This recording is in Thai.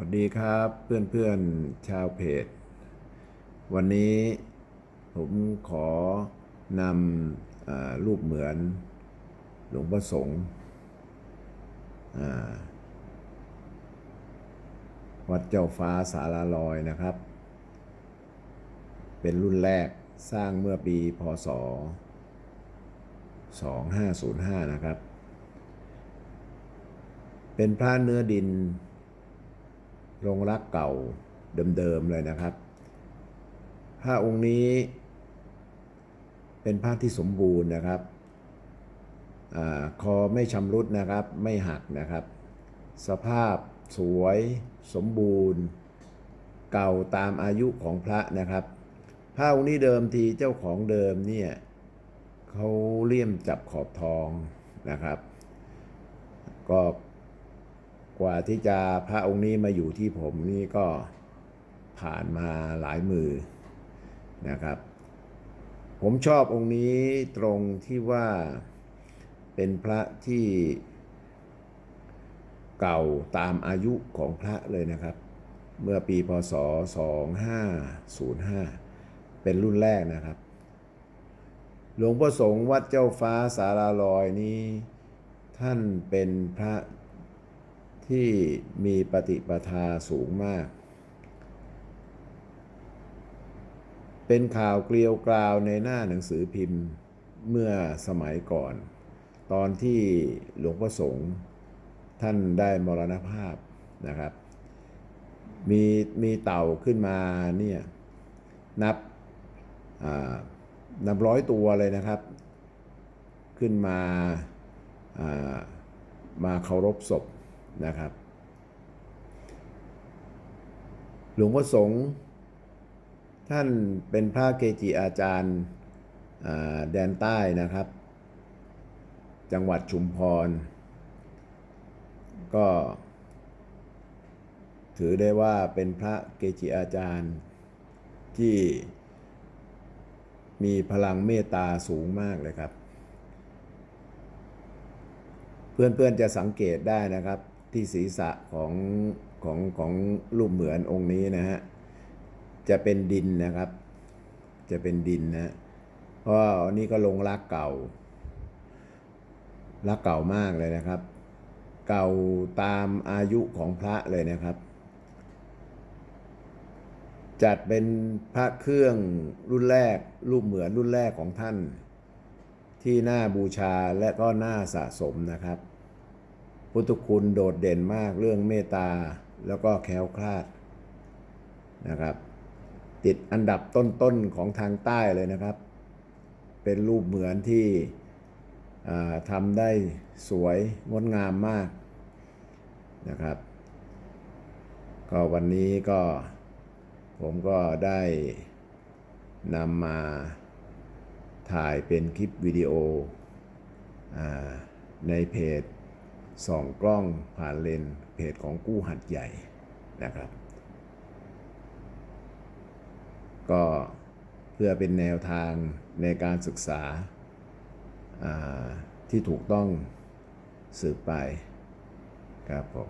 วัสดีครับเพื่อนๆชาวเพจ วันนี้ผมขอนำอรูปเหมือนหลวงพ่อสงฆ์วัดเจ้าฟ้าสาราลอยนะครับ เป็นรุ่นแรกสร้างเมื่อปี พศ 2505 นะครับ เป็นพระเนื้อดิน โรงรักเก่าเดิมๆเลยนะครับพระองค์นี้เป็นพระที่สมบูรณ์นะครับอคอไม่ชำรุดนะครับ ไม่หักนะครับ สภาพสวยสมบูรณ์ เก่าตามอายุของพระนะครับ พระองค์นี้เดิมทีเจ้าของเดิมเนี่ยเขาเลี่ยมจับขอบทองนะครับ ก็ กว่าที่จะพระองค์นี้มาอยู่ที่ผมนี่ก็ผ่านมาหลายมือนะครับ ผมชอบองค์นี้ตรงที่ว่าเป็นพระที่เก่าตามอายุของพระเลยนะครับ เมื่อปีพศ 2505 เป็นรุ่นแรกนะครับ หลวงพ่อสงฆ์วัดเจ้าฟ้าสาราลอยนี้ ท่านเป็นพระ ที่มีปฏิปทาสูงมาก เป็นข่าวเกลียวกราวในหน้าหนังสือพิมพ์เมื่อสมัยก่อน ตอนที่หลวงพ่อสงฆ์ท่านได้มรณภาพนะครับ มีมีเต่าขึ้นมาเนี่ยนับนับร้อยตัวเลยนะครับ ขึ้นมามาเคารพศพ นะครับ หลวงพ่อสงฆ์ท่านเป็นพระเกจิอาจารย์แดนใต้นะครับ จังหวัดชุมพร ก็ถือได้ว่าเป็นพระเกจิอาจารย์ที่มีพลังเมตตาสูงมากเลยครับ เพื่อนๆจะสังเกตได้นะครับ ที่ศีรษะของของของรูปเหมือนองค์นี้นะฮะจะเป็นดินนะครับ จะเป็นดินนะเพราะว่านี่ก็ลงรักเก่ารักเก่ามากเลยนะครับ เก่าตามอายุของพระเลยนะครับ จัดเป็นพระเครื่องรุ่นแรก รูปเหมือนรุ่นแรกของท่าน ที่น่าบูชาและก็น่าสะสมนะครับ พุทธคุณโดดเด่นมากเรื่องเมตตาแล้วก็แคล้วคลาดนะครับ ติดอันดับต้นๆของทางใต้เลยนะครับ เป็นรูปเหมือนที่ทำได้สวยงดงามมากนะครับ ก็วันนี้ก็ผมก็ได้นำมาถ่ายเป็นคลิปวิดีโอในเพจ ส่องกล้องผ่านเลนส์เพจของกู้หัดใหญ่นะครับ ก็เพื่อเป็นแนวทางในการศึกษาาที่ถูกต้องสืบไปครับผม